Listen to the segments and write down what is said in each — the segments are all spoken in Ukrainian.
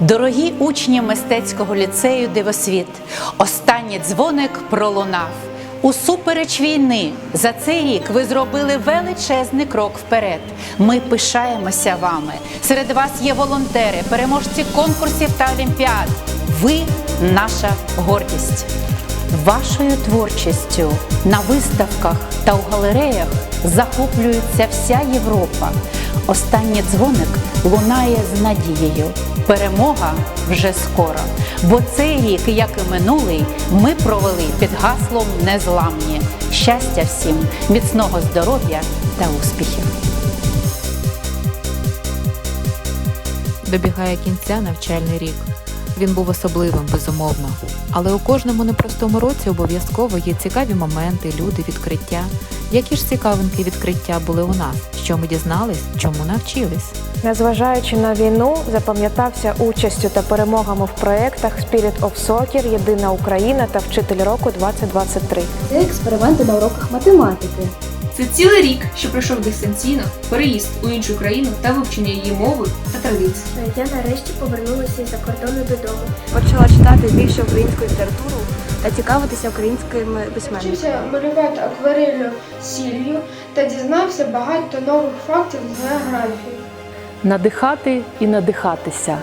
Дорогі учні мистецького ліцею Дивосвіт, останній дзвоник пролунав. Усупереч війни за цей рік ви зробили величезний крок вперед. Ми пишаємося вами. Серед вас є волонтери, переможці конкурсів та олімпіад. Ви наша гордість. Вашою творчістю на виставках та у галереях захоплюється вся Європа. Останній дзвоник лунає з надією. Перемога вже скоро. Бо цей рік, як і минулий, ми провели під гаслом Незламні. Щастя всім, міцного здоров'я та успіхів. Добігає кінця навчальний рік. Він був особливим, безумовно. Але у кожному непростому році обов'язково є цікаві моменти, люди, відкриття. Які ж цікавинки відкриття були у нас? Що ми дізнались, чому навчились? Незважаючи на війну, запам'ятався участю та перемогами в проєктах Spirit of Soccer, Єдина Україна та Вчитель року 2023. Це експерименти на уроках математики. Це цілий рік, що пройшов дистанційно, переїзд у іншу країну та вивчення її мови та традицій. Я нарешті повернулася із-за кордону додому. Почала читати більше українську літературу та цікавитися українськими письменниками. Вчився малювати акварелью сіллю та дізнався багато нових фактів з географії. надихати і надихатися,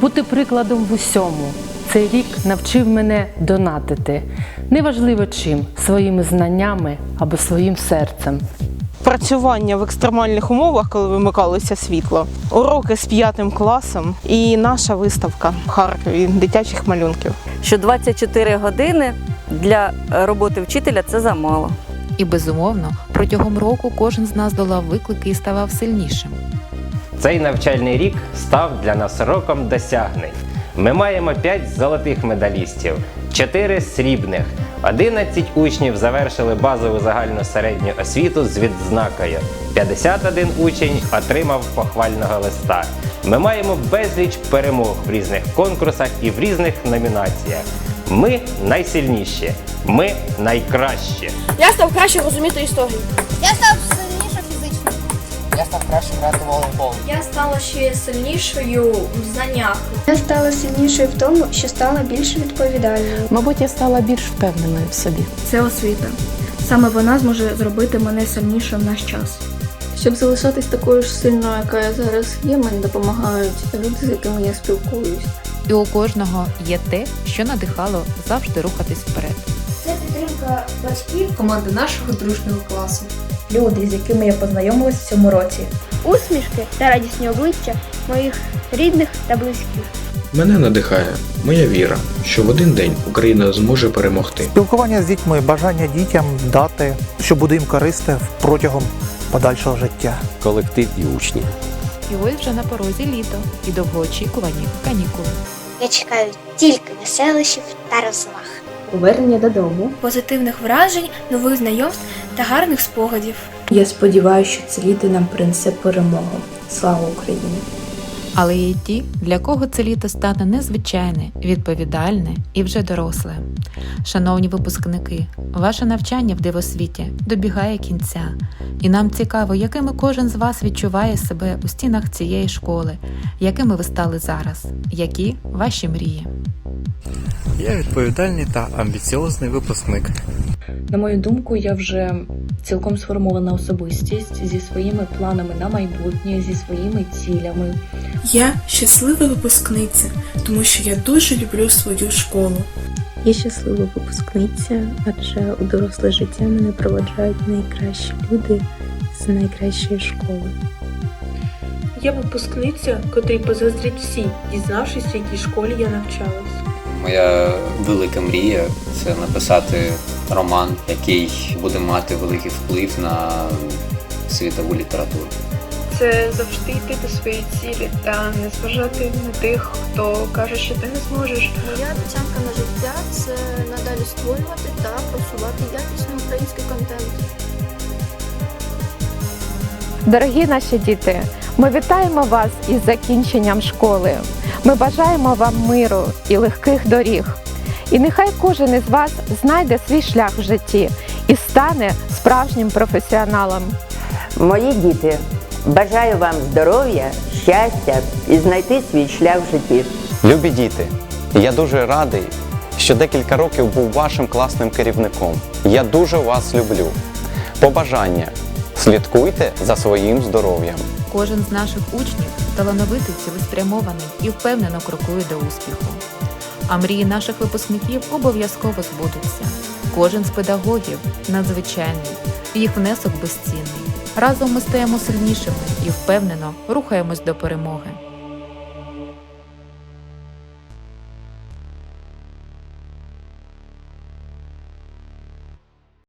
бути прикладом в усьому. Цей рік навчив мене донатити, неважливо чим, своїми знаннями або своїм серцем. працювання в екстремальних умовах, коли вимикалося світло, уроки з п'ятим класом і наша виставка в Харкові дитячих малюнків. що 24 години для роботи вчителя це замало. І безумовно, протягом року кожен з нас долав виклики і ставав сильнішим. Цей навчальний рік став для нас роком досягнень. Ми маємо 5 золотих медалістів, 4 срібних, 11 учнів завершили базову загальну середню освіту з відзнакою. 51 учень отримав похвального листа. Ми маємо безліч перемог в різних конкурсах і в різних номінаціях. Ми найсильніші, ми найкращі. Я став краще розуміти історію. Я став. Я став краще грати в волейбол. Я стала ще сильнішою в знаннях. Я стала сильнішою в тому, що стала більш відповідальною. Мабуть, я стала більш впевненою в собі. Це освіта. Саме вона зможе зробити мене сильнішим в наш час. Щоб залишатись такою ж сильною, яка я зараз є, мені допомагають люди, з якими я спілкуюсь. І у кожного є те, що надихало завжди рухатись вперед. Це підтримка батьків. Команда нашого дружнього класу. Люди, з якими я познайомилась в цьому році. Усмішки та радісні обличчя моїх рідних та близьких. Мене надихає моя віра, що в один день Україна зможе перемогти. Спілкування з дітьми, бажання дітям дати, що буде їм користе протягом подальшого життя. Колектив і учні. І ось вже на порозі літо і довгоочікувані канікули. Я чекаю тільки веселищів та розваг. Повернення додому. Позитивних вражень, нових знайомств та гарних спогадів. Я сподіваюся, що це літо нам принесе перемогу. Слава Україні! Але є ті, для кого це літо стане незвичайне, відповідальне і вже доросле. Шановні випускники, ваше навчання в дивосвіті добігає кінця, і нам цікаво, якими кожен з вас відчуває себе у стінах цієї школи, якими ви стали зараз, які ваші мрії. Я відповідальний та амбіціозний випускник. На мою думку, я вже цілком сформована особистість зі своїми планами на майбутнє, зі своїми цілями. Я щаслива випускниця, тому що я дуже люблю свою школу. Я щаслива випускниця, адже у доросле життя мене проводжають найкращі люди з найкращої школи. Я випускниця, котрій позаздрять всі, дізнавшись, в якій школі я навчалась. Моя велика мрія це написати роман, який буде мати великий вплив на світову літературу. Це завжди йти до своєї цілі та не зважати на тих, хто каже, що ти не зможеш. Моя обіцянка на життя це надалі створювати та просувати якісний український контент. Дорогі наші діти, ми вітаємо вас із закінченням школи. Ми бажаємо вам миру і легких доріг. І нехай кожен із вас знайде свій шлях в житті і стане справжнім професіоналом. Мої діти, бажаю вам здоров'я, щастя і знайти свій шлях в житті. Любі діти, я дуже радий, що декілька років був вашим класним керівником. Я дуже вас люблю. Побажання слідкуйте за своїм здоров'ям. Кожен з наших учнів талановитий, цілеспрямований і впевнено крокує до успіху. А мрії наших випускників обов'язково збудуться. Кожен з педагогів надзвичайний, їх внесок безцінний. Разом ми стаємо сильнішими і впевнено рухаємось до перемоги.